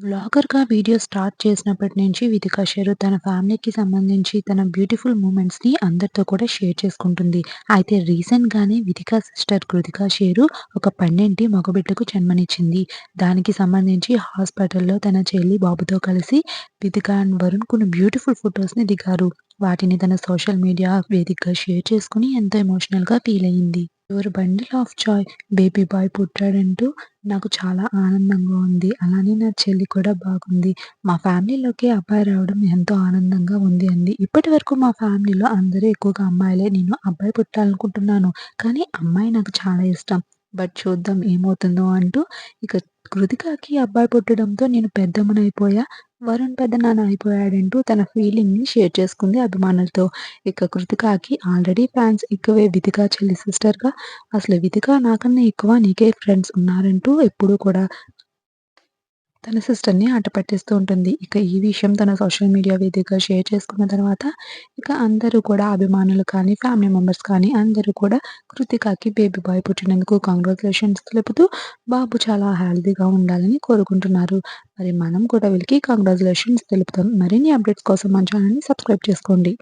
బ్లాగర్గా video start చేసినప్పటి నుంచి Vithika share తన ఫ్యామిలీకి సంబంధించి తన బ్యూటిఫుల్ మూమెంట్స్‌ని అందరితో కూడా షేర్ చేసుకుంటుంది. అయితే రీసెంట్‌గానే వితికా సిస్టర్ కృతికా షేరు ఒక పన్నెంటి మగబిడ్డకు జన్మనిచ్చింది. దానికి సంబంధించి హాస్పిటల్‌లో తన చెల్లి, బాబుతో కలిసి వితికా అండ్ వరుణ్ కొన్ని బ్యూటిఫుల్ ఫొటోస్ని దిగారు. వాటిని తన సోషల్ మీడియా వేదికగా షేర్ చేసుకొని ఎంతో ఎమోషనల్‌గా ఫీల్ అయింది. Your bundle of joy baby boy పుట్టాడంటూ నాకు చాలా ఆనందంగా ఉంది. అలానే నా చెల్లి కూడా బాగుంది. మా ఫ్యామిలీలోకి అబ్బాయి రావడం ఎంతో ఆనందంగా ఉంది అంది. ఇప్పటివరకు మా ఫ్యామిలీలో అందరూ ఎక్కువగా అమ్మాయిలే. నేను అబ్బాయి పుట్టాలనుకుంటున్నాను. కానీ అమ్మాయి నాకు చాలా ఇష్టం. బట్ చూద్దాం ఏమవుతుందో అంటూ ఇక కృతికాకి అబ్బాయి పుట్టడంతో నేను పెద్దమ్మనైపోయా. వరుణ్ పెద్ద నాన్న అయిపోయాడంటూ తన ఫీలింగ్‌ని షేర్ చేసుకుంది అభిమానులతో. ఇక కృతికాకి ఆల్రెడీ ఫ్యాన్స్ ఎక్కువే వితికా చెల్లి సిస్టర్‌గా అసలు వితికా నాకన్నా ఎక్కువ నీకే ఫ్రెండ్స్ ఉన్నారంటూ ఎప్పుడూ కూడా తన సిస్టర్‌ని ఆట పట్టిస్తూ ఉంటుంది. ఇక ఈ విషయం తన సోషల్ మీడియా వేదికగా షేర్ చేసుకున్న తర్వాత ఇక అందరూ కూడా అభిమానులు కానీ, ఫ్యామిలీ మెంబర్స్ కానీ అందరూ కూడా కృతికాకి బేబీ బాయ్ పుట్టినందుకు కాంగ్రాచులేషన్స్ తెలుపుతూ బాబు చాలా హెల్తీగా ఉండాలని కోరుకుంటున్నారు. మరి మనం కూడా వీళ్ళకి కాంగ్రాచులేషన్స్ తెలుపుతాం. మరిన్ని అప్డేట్స్ కోసం మన ఛానల్ని సబ్స్క్రైబ్ చేసుకోండి.